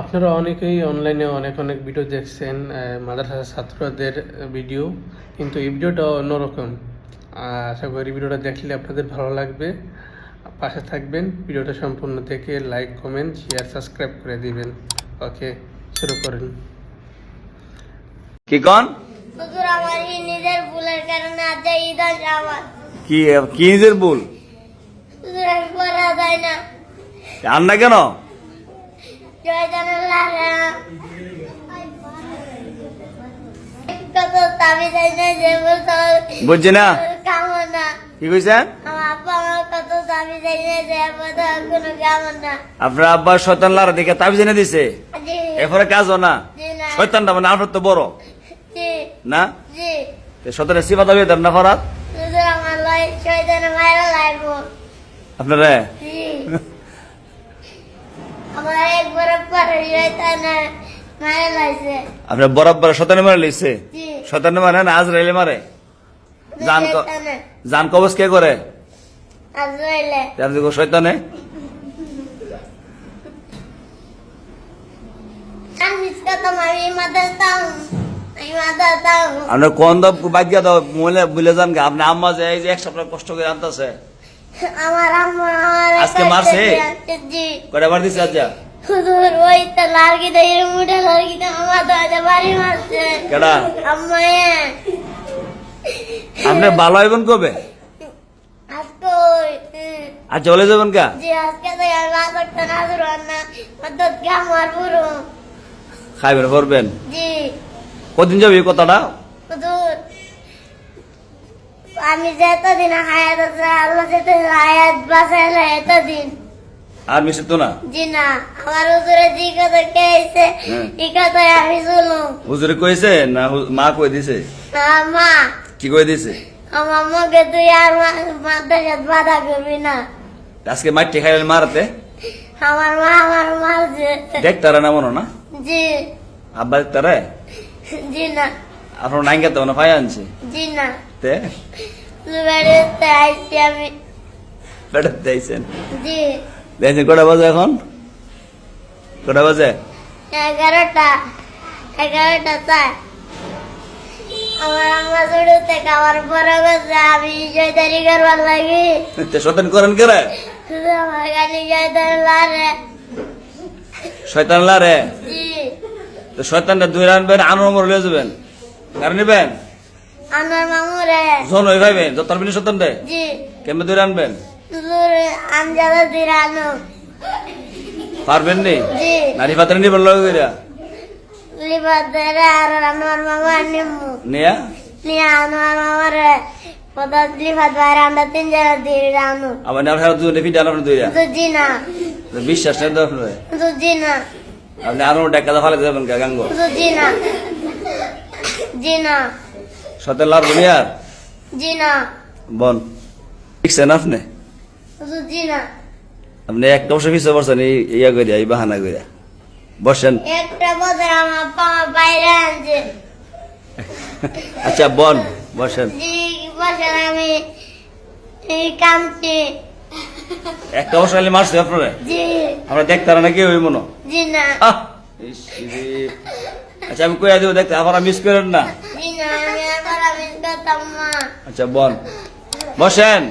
আপনারা অনেকেই অনলাইনে অনেক অনেক ভিডিও দেখছেন মাদ্রাসার ছাত্রদের ভিডিও কিন্তু এই ভিডিওটা অন্যরকম। আশা করি ভিডিওটা দেখলে আপনাদের ভালো লাগবে। পাশে থাকবেন ভিডিওটা সম্পূর্ণ দেখে লাইক কমেন্ট শেয়ার সাবস্ক্রাইব করে দিবেন। ওকে শুরু করেন। কি কন? হুজুর আমার নিজের ভুলের কারণে আজ ঈদ আমার। কি কি নিজের ভুল? হুজুর আমি পড়া যায় না। আর না কেন? বুঝছি না কি আপনার আব্বা শয়তান লারা দেখে তাবিজ এনে দিছে। এরপরে কাজও না। শয়তানটা মানে আপনার তো বড়। না? শয়তানের সিফা দাবি না ফরাত আপনারা জি আমার একবার পরে শয়তানের মায়েরা লাগছে আপনার বরাবর শয়তানে মারে শয়তানে মারে না আজরাইলে মারে? জান জান কবজ কে করে? শয়তানে? আনিস কত মারি মাদার তাও এই মাদার তাও আপনার কোন দাব বাগ্যা দাও মহিলা বুঝলে যান আপনি আম্মা যে এক সপ্তাহ কষ্ট করে আনতেছে। আমার আজকে মারছে? জি। বার দিছে আজ হুজুর ওই তো লার্গি দে এর মুঠে আমার দরজা বাড়ি মারছে। কেডা? আপনি ভালো হইবেন কবে? আর চলে যাবেন কা? খাইবেন করবেন? জি। কদিন যাবে কথাটা? আমি যে এতদিন হায়াত আছে আল্লাহ যেতে হায়াত বাঁচাইলে এতদিন। আর মিশে তো না? জি না আমার হুজুরে জি কথা খেয়েছে হ্যাঁ। এই কথায় আমি শুনুম হুজুরে কইছে না মা কই দিছে? আমার মা। কি কই দিছে? আমার মুখে তুই আর মাদ্রাসাত বাধা করবি না। আজকে মাটি খাইলেন মারাতে আমার মা আমার মারছে দেখতারা না মনো না? জি। আব্বা দেখতারে জি না। আপনার নাইঙ্গা তো না পাই আনছে। জি না। তে? বেড়াতে আইছি আমি। বেটা দিয়েছেন জি। দেখছেন কটা বাজে এখন? কটা বাজে? এগারোটা এগারোটা চার। আমার আম্মা ছোটো থেকে আমার বড় গেছে আমি জয়দারি করবার লাগি। শয়তান করেন কেরে শুধু আমার গালি জয়দারি লারে। শয়তান লারে? তো শয়তানটা দুই আনবেন আনোর মর লয়ে যাবেন। নিবেন? মামুরে। জন ভাইবেন যত শয়তান দে কেমনে দুই আনবেন দিরানো। পারবেন নি? নারী পাত্রে নিবেন লগে কইরা। লিবাদারে আর আমার মামা নিমু নিয়া? নিয়ে আমার মামারে পদার্থ লিবাদ বাইরে আমরা তিন জনে দিরানো আবার আপনার দুই নেফি ডান আপনার দুইরা তো জি না। বিশ্বাস নেই তো আপনার? না। আপনি আরও ফালে কা গাঙ্গ। না। জি না। লাভ জি না। না আপনি একটা বছর পিছিয়ে এই ইয়া করিয়া এই বাহানা করিয়া বসেন। একটা বছর আমার পাওয়া বাইরে আনছে। আচ্ছা বন বসেন। জি আমি এই কামছি একটা বছর খালি মারছে আপনারা? জি। আমরা দেখতারা নাকি ওই মনো? জি না। আহ, আচ্ছা আমি কইয়া দিব দেখতে আপনারা মিস করেন না। আচ্ছা বন। বসেন।